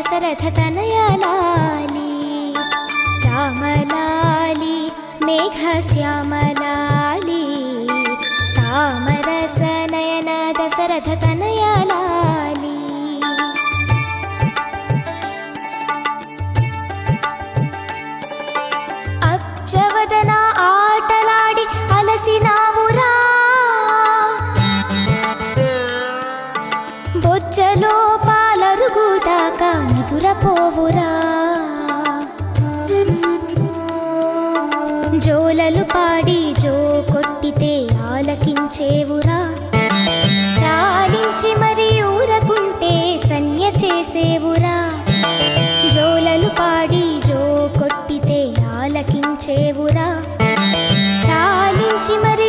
दशरथ तनयलाली रामलाली मेघ मेघश्यामलाली तामरसनयन दशरथ तनया బొచ్చలో పాలరుగుదాకా నిదురపోవురా జోలలు పాడి జో కొట్టితే ఆలకించేవురా. చాలించి మరి ఊరకుంటే సన్య చేసేవురా. జోలలు పాడి జో కొట్టితే ఆలకించేవురా. చాలించి మరి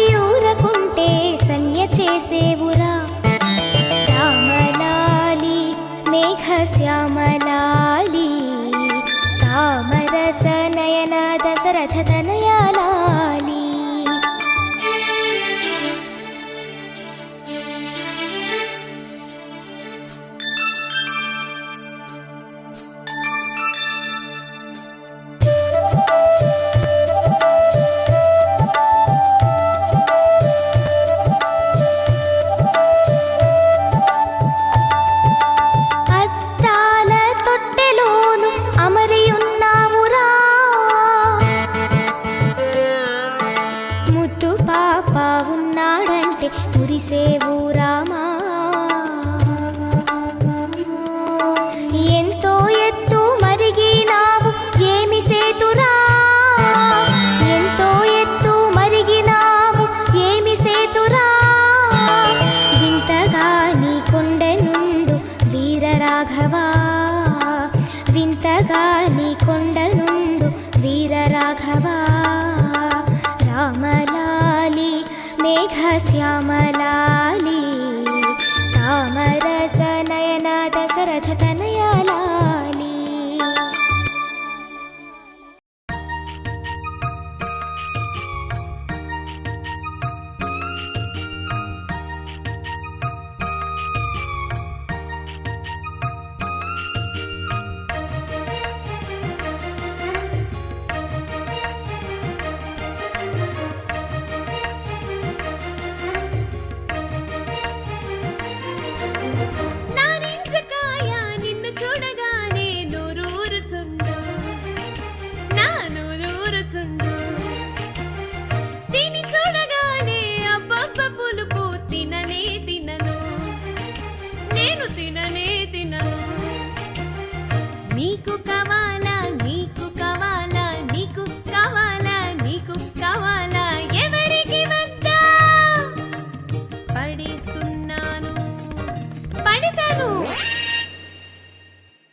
ದಶರಥ ತನಯ చేసేవు రామా. ఎంతో ఎత్తు మరిగినావు ఏమి సేతురా. ఎంతో ఎత్తు మరిగినావు ఏమి సేతురా. వింతగా నీ కొండ నుండు వీరరాఘవా. వింతగా తిననే తినను. నీకు కవా